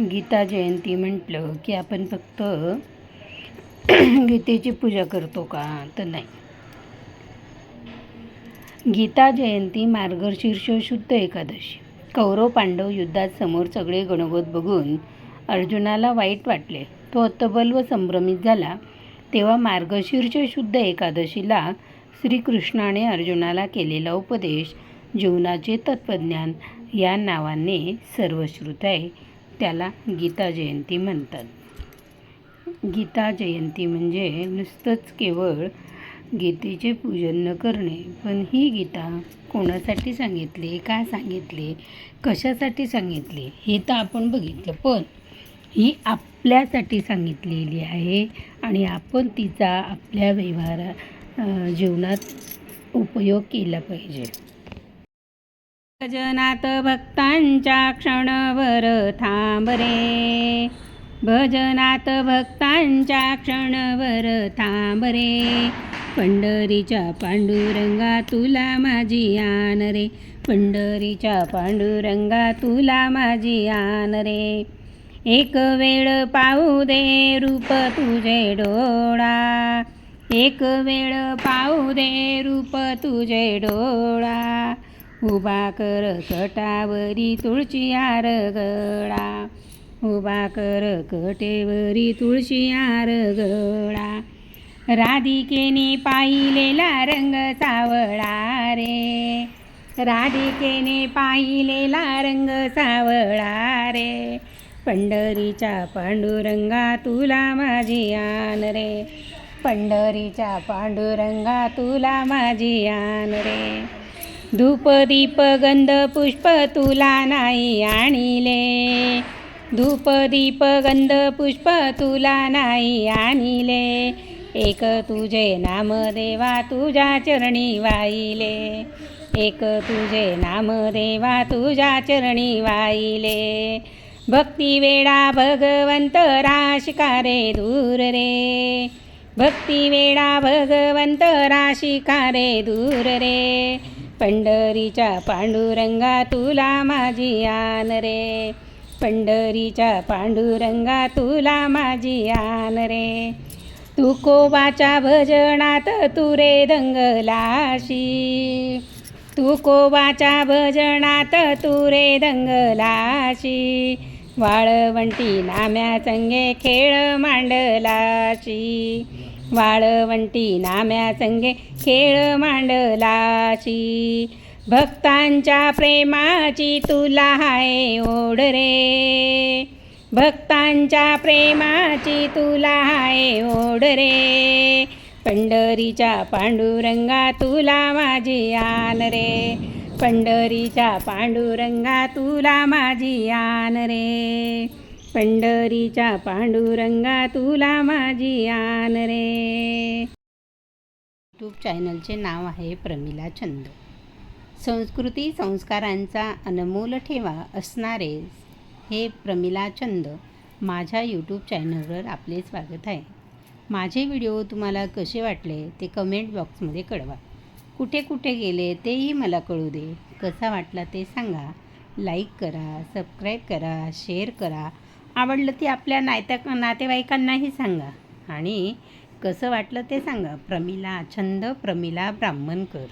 गीता जयंती म्हटलं की आपण फक्त गीतेची पूजा करतो का? तर नाही. गीता जयंती मार्गशीर्ष शुद्ध एकादशी. कौरव पांडव युद्धात समोर सगळे गणगोत बघून अर्जुनाला वाईट वाटले. तो अत्तबल व संभ्रमित झाला. तेव्हा मार्गशीर्ष शुद्ध एकादशीला श्रीकृष्णाने अर्जुनाला केलेला उपदेश जीवनाचे तत्त्वज्ञान या नावाने सर्वश्रुत आहे. त्याला गीता जयंती म्हणतात. गीता जयंती म्हणजे नुसतंच केवळ गीतेचे पूजन न करणे पण ही गीता कोणासाठी सांगितली का सांगितली कशासाठी सांगितली हे तर आपण बघितलं पण ही आपल्यासाठी सांगितलेली आहे आणि आपण तिचा आपल्या व्यवहारा जीवनात उपयोग केला पाहिजे. भजनात भक्तांच्या क्षणभर थांब रे. भजनात भक्तांच्या क्षणभर थांब रे. पंढरीच्या पांडुरंगा तुला माझी आन रे. पंढरीच्या पांडुरंगा तुला माझी आन रे. एक वेळ पाहू दे रूप तुझे डोळा. एक वेळ पाहू दे रूप तुझे डोळा. उभा कर कटावरी तुळशी हार गळा उभा कर कटेवरी तुळशी हार गळा राधिकेने पाहिलेला रंग सावळा रे. राधिकेने पाहिलेला रंग सावळा रे. पंढरीच्या पांडुरंगा तुला माझी आन रे. पंढरीच्या पांडुरंगा तुला माझी आन रे. धूप दीप गंध पुष्प तुला नाही आणिले. धूप दीप गंध पुष्प तुला नाही आणिले. एक तुझे नाम देवा तुझ्या चरणी वाहिले. एक तुझे नाम देवा तुझ्या चरणी वाहिले. भक्ती वेळा भगवंत राशिकारे दूर रे. भक्ती वेळा भगवंत राशिकारे दूर रे. पंढरीच्या पांडुरंगा तुला माझी आन रे. पंढरीच्या पांडुरंगा तुला माझी आन रे. तुकोबाच्या भजनात तू रे दंगलाशी तुकोबाच्या भजनात तू रे दंगलाशी वाळवंटी नाम्या संगे खेळ मांडलाशी. वाळवंटी नाम्या संगे खेळ मांडलाशी भक्तांच्या प्रेमाची तुला हाय ओढ रे. भक्तांच्या प्रेमाची तुला हाय ओढ रे. पंढरीच्या पांडुरंगा तुला माझी आन रे. पंढरीच्या पांडुरंगा तुला माझी आन रे. पंढरीच्या पांडुरंगा तुला माझी आन रे. यूट्यूब चॅनलचे नाव आहे प्रमिला छंद संस्कृती संस्कारांचा अनमोल ठेवा असणारे हे प्रमिला छंद माझ्या यूट्यूब चॅनलवर आपले स्वागत आहे. माझे व्हिडिओ तुम्हाला कसे वाटले ते कमेंट बॉक्समध्ये कळवा. कुठे कुठे गेले तेही मला कळू दे. कसा वाटला ते सांगा. लाईक करा सबस्क्राईब करा शेअर करा. आवडलं ती आपल्या नायत्या नातेवाईकांनाही सांगा. आणि कसं वाटलं ते सांगा. प्रमिला छंद प्रमिला ब्राह्मणकर.